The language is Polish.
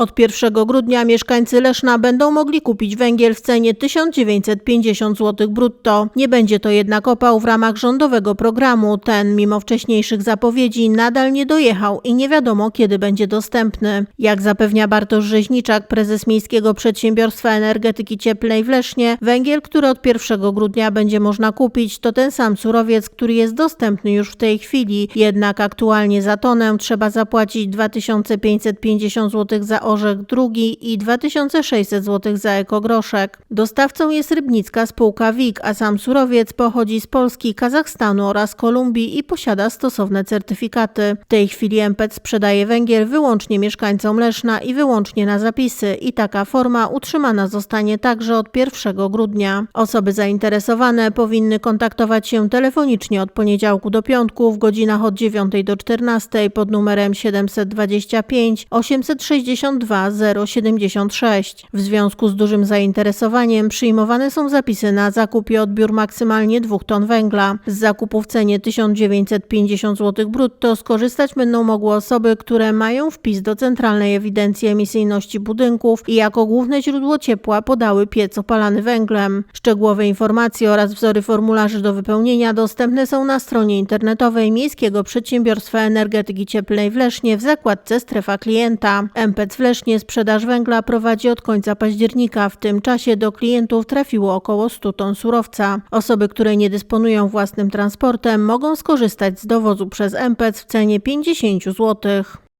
Od 1 grudnia mieszkańcy Leszna będą mogli kupić węgiel w cenie 1950 zł brutto. Nie będzie to jednak opał w ramach rządowego programu. Ten, mimo wcześniejszych zapowiedzi, nadal nie dojechał i nie wiadomo, kiedy będzie dostępny. Jak zapewnia Bartosz Rzeźniczak, prezes Miejskiego Przedsiębiorstwa Energetyki Cieplnej w Lesznie, węgiel, który od 1 grudnia będzie można kupić, to ten sam surowiec, który jest dostępny już w tej chwili. Jednak aktualnie za tonę trzeba zapłacić 2550 zł za orzech drugi i 2600 zł za ekogroszek. Dostawcą jest Rybnicka spółka WIG, a sam surowiec pochodzi z Polski, Kazachstanu oraz Kolumbii i posiada stosowne certyfikaty. W tej chwili MPET sprzedaje węgiel wyłącznie mieszkańcom Leszna i wyłącznie na zapisy i taka forma utrzymana zostanie także od 1 grudnia. Osoby zainteresowane powinny kontaktować się telefonicznie od poniedziałku do piątku w godzinach od 9 do 14 pod numerem 725 862 076. W związku z dużym zainteresowaniem przyjmowane są zapisy na zakup i odbiór maksymalnie 2 ton węgla. Z zakupu w cenie 1950 zł brutto skorzystać będą mogły osoby, które mają wpis do Centralnej Ewidencji Emisyjności Budynków i jako główne źródło ciepła podały piec opalany węglem. Szczegółowe informacje oraz wzory formularzy do wypełnienia dostępne są na stronie internetowej Miejskiego Przedsiębiorstwa Energetyki Cieplnej w Lesznie w zakładce Strefa Klienta. MPC w Lesznie sprzedaż węgla prowadzi od końca października. W tym czasie do klientów trafiło około 100 ton surowca. Osoby, które nie dysponują własnym transportem mogą skorzystać z dowozu przez MPC w cenie 50 zł.